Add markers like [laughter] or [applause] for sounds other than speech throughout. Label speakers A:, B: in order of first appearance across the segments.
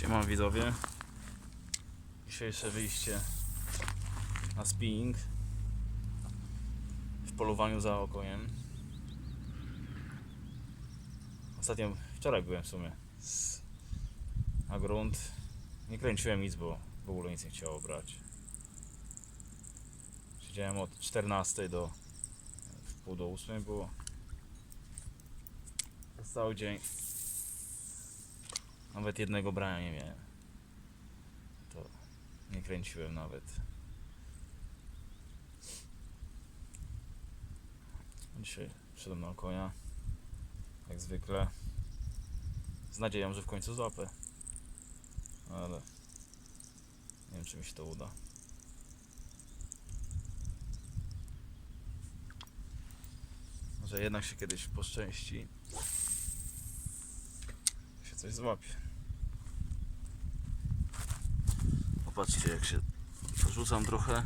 A: Siema widzowie. Dzisiejsze wyjście na spinning w polowaniu za okoniem. Ostatnio, wczoraj byłem w sumie na grunt. Nie kręciłem nic, bo w ogóle nic nie chciało brać. Siedziałem od 14 do w pół do 8 było. Cały dzień. Nawet jednego brania nie miałem. To nie kręciłem nawet. Dzisiaj szedłem na konia. Jak zwykle. Z nadzieją, że w końcu złapę. Ale nie wiem, czy mi się to uda. Może jednak się kiedyś poszczęści. Się coś złapie. Popatrzcie, jak się porzucam trochę.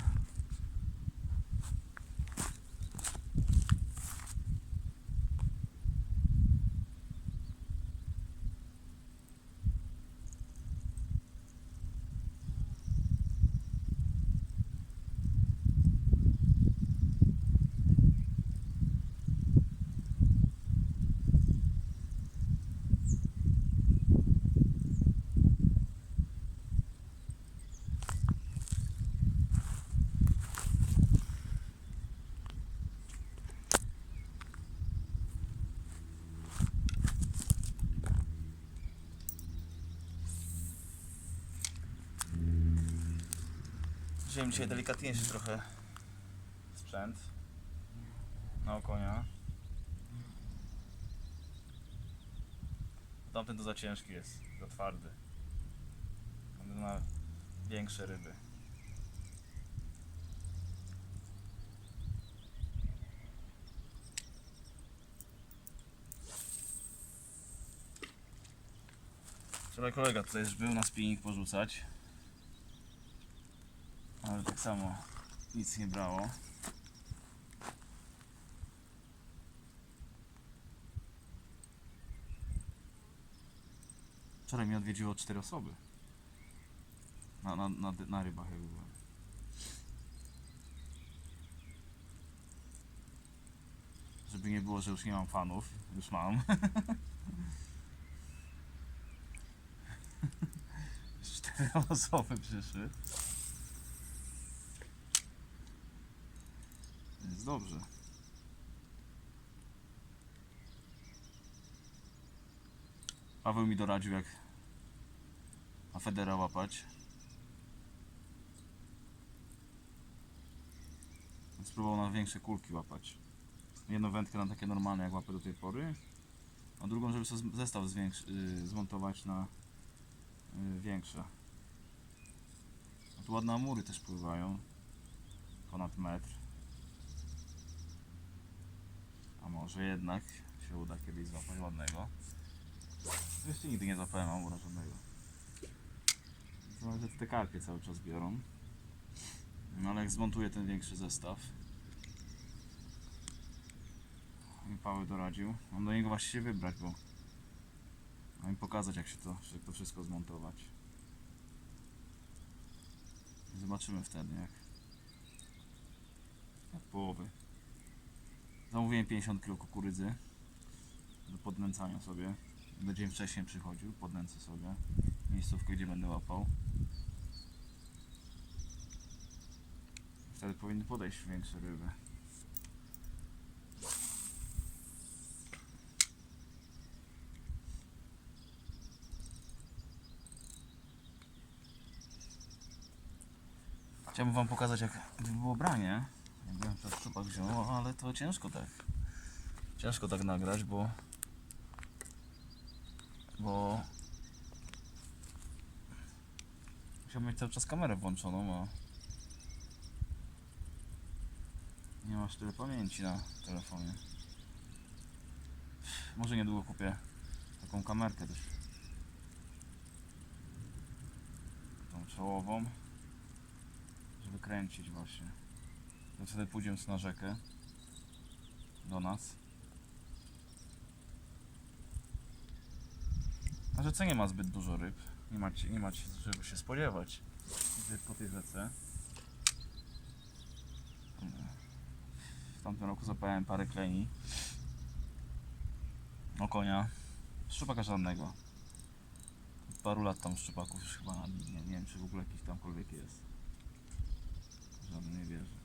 A: Wziąłem dzisiaj delikatniejszy trochę sprzęt na okonia. Tamten to za ciężki jest, za twardy. Tamten ma większe ryby. Wczoraj kolega tutaj już był na spinning porzucać. Tak samo nic nie brało. Wczoraj mnie odwiedziło cztery osoby. Na, na, na, na rybach jak byłem. Żeby nie było, że już nie mam fanów. Już mam. [laughs] Cztery [laughs] osoby przyszły. Jest dobrze. Paweł mi doradził jak na Federa łapać. Spróbował na większe kulki łapać. Jedną wędkę na takie normalne jak łapę do tej pory, a drugą żeby sobie zestaw y, zmontować na y, większe. A tu ładne amury też pływają. Ponad metr. A może jednak się uda kiedyś złapać ładnego. Jeszcze nigdy nie złapałem amura żadnego. Zależy te karpie cały czas biorą. No ale jak zmontuję ten większy zestaw. Mi Paweł doradził. Mam do niego właśnie się wybrać, bo mam mi pokazać jak się to, jak to wszystko zmontować. Zobaczymy wtedy jak, jak połowy. Zamówiłem 50 kg kukurydzy do podnęcania sobie. Będę dzień wcześniej przychodził, podnęcę sobie miejscówkę, gdzie będę łapał. Wtedy powinny podejść większe ryby. Chciałbym wam pokazać jak było branie. Wziął, ale to ciężko tak. Ciężko tak nagrać, bo bo musiałbym mieć cały czas kamerę włączoną, a nie masz tyle pamięci na telefonie. Może niedługo kupię taką kamerkę też. Tą czołową, żeby kręcić właśnie. To wtedy pójdziemy na rzekę do nas. Na rzece nie ma zbyt dużo ryb. Nie macie, nie macie czego się spodziewać po tej rzece. W tamtym roku zapałem parę kleni. O konia. Szczupaka żadnego. Od paru lat tam szczupaków już chyba nie, nie wiem czy w ogóle jakiś tamkolwiek jest. Żaden nie wierzy.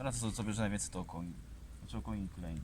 A: Teraz co, co bierze najwięcej to o koni. Znaczy o koni i kleni.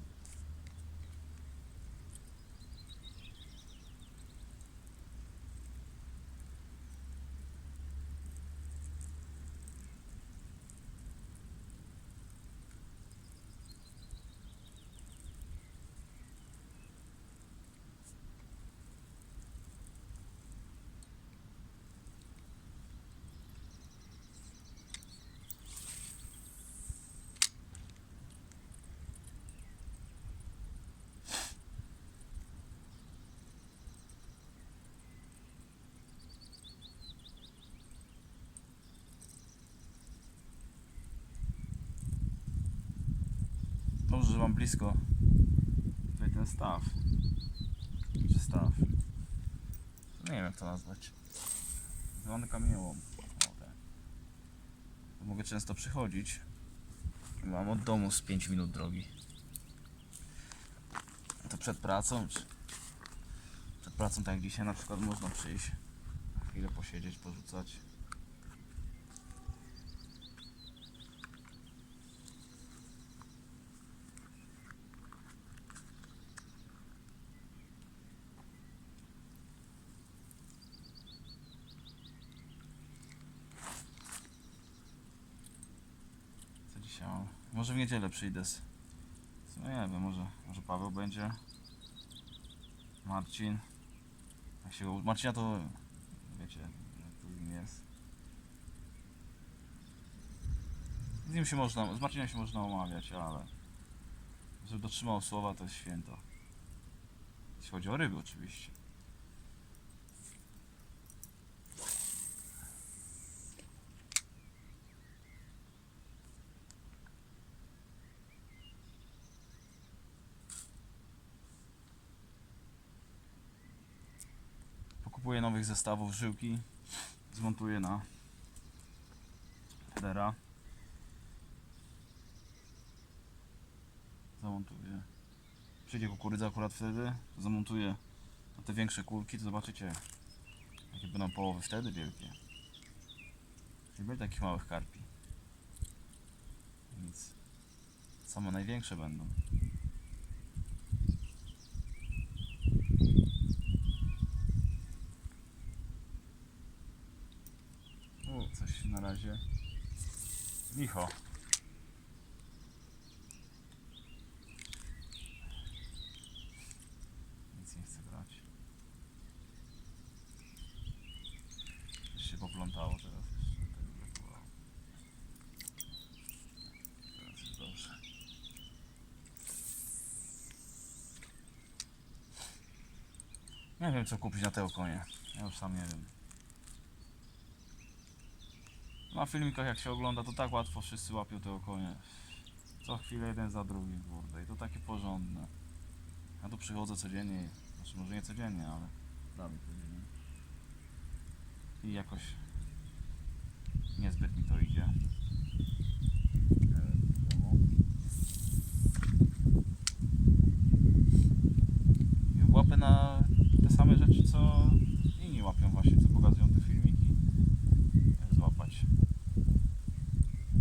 A: Że mam blisko tutaj ten staw. Czy staw? Nie wiem jak to nazwać. Zwany kamieniołom. O, tak. Mogę często przychodzić. Mam od domu z 5 minut drogi. To przed pracą, czy przed pracą tak jak dzisiaj na przykład można przyjść. Na chwilę posiedzieć, porzucać. Może w niedzielę przyjdę z... No nie wiem, może, może Paweł będzie. Marcin. Jak się u Marcina to wiecie, z nim jest. Z nim się można, z Marcinem się można umawiać, ale żeby dotrzymał słowa to jest święto. Jeśli chodzi o ryby oczywiście. Pokupuję nowych zestawów żyłki. Zmontuję na headera. Zamontuję. Przyjdzie kukurydza akurat wtedy. Zamontuję na te większe kulki, to zobaczycie jakie będą połowy wtedy wielkie. Nie będzie takich małych karpi. Nic. Same największe będą. O, coś na razie. Licho. Nic nie chcę brać. Coś się poplątało teraz. Tak. Teraz jest dobrze. Nie wiem co kupić na te okonie. Ja już sam nie wiem. Na filmikach jak się ogląda to tak łatwo wszyscy łapią te okonie. Co chwilę jeden za drugim, kurde. I to takie porządne. Ja tu przychodzę codziennie, znaczy może nie codziennie, ale prawie codziennie. I jakoś niezbyt mi to idzie. E, wiadomo. I łapę na te same rzeczy, co inni łapią właśnie, co pokazują te filmiki. Jak złapać.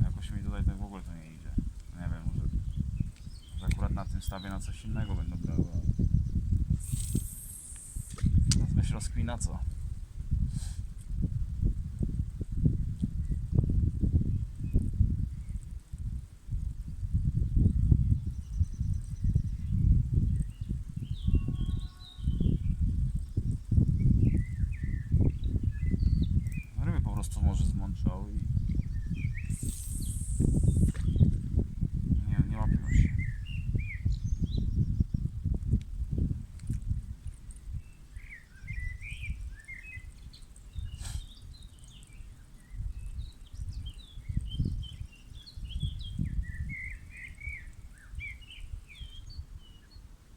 A: Jakoś mi tutaj tak w ogóle to nie idzie. Nie wiem, może, może akurat na coś innego będą brały. myśl rozkmina co? Ryby po prostu może zmączał i nie, nie łapią się.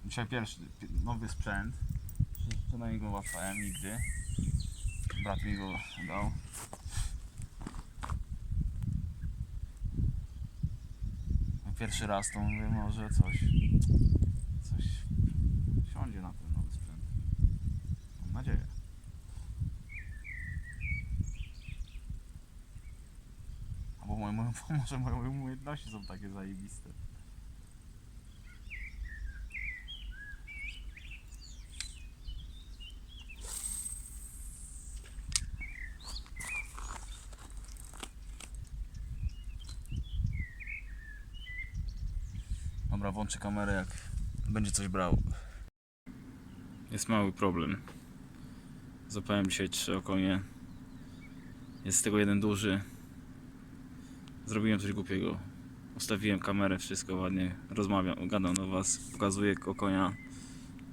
A: Dzisiaj pierwszy, pi- nowy sprzęt. To na niego łapałem nigdy. Brat mi go dał. Pierwszy raz to mówię, może coś, coś siądzie na ten nowy sprzęt. Mam nadzieję. Albo moje, [laughs] może moje umiejętności są takie zajebiste. Dobra, włączę kamerę jak będzie coś brał. Jest mały problem. Zapałem dzisiaj trzy okonie. Jest z tego jeden duży. Zrobiłem coś głupiego. Ustawiłem kamerę, wszystko ładnie. Rozmawiam, gadam do was, pokazuję konia.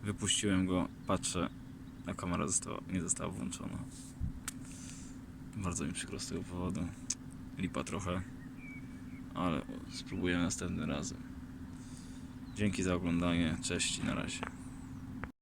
A: Wypuściłem go, patrzę, a kamera została, nie została włączona. Bardzo mi przykro z tego powodu. Lipa trochę, ale spróbuję następnym razem. Dzięki za oglądanie. Cześć i na razie.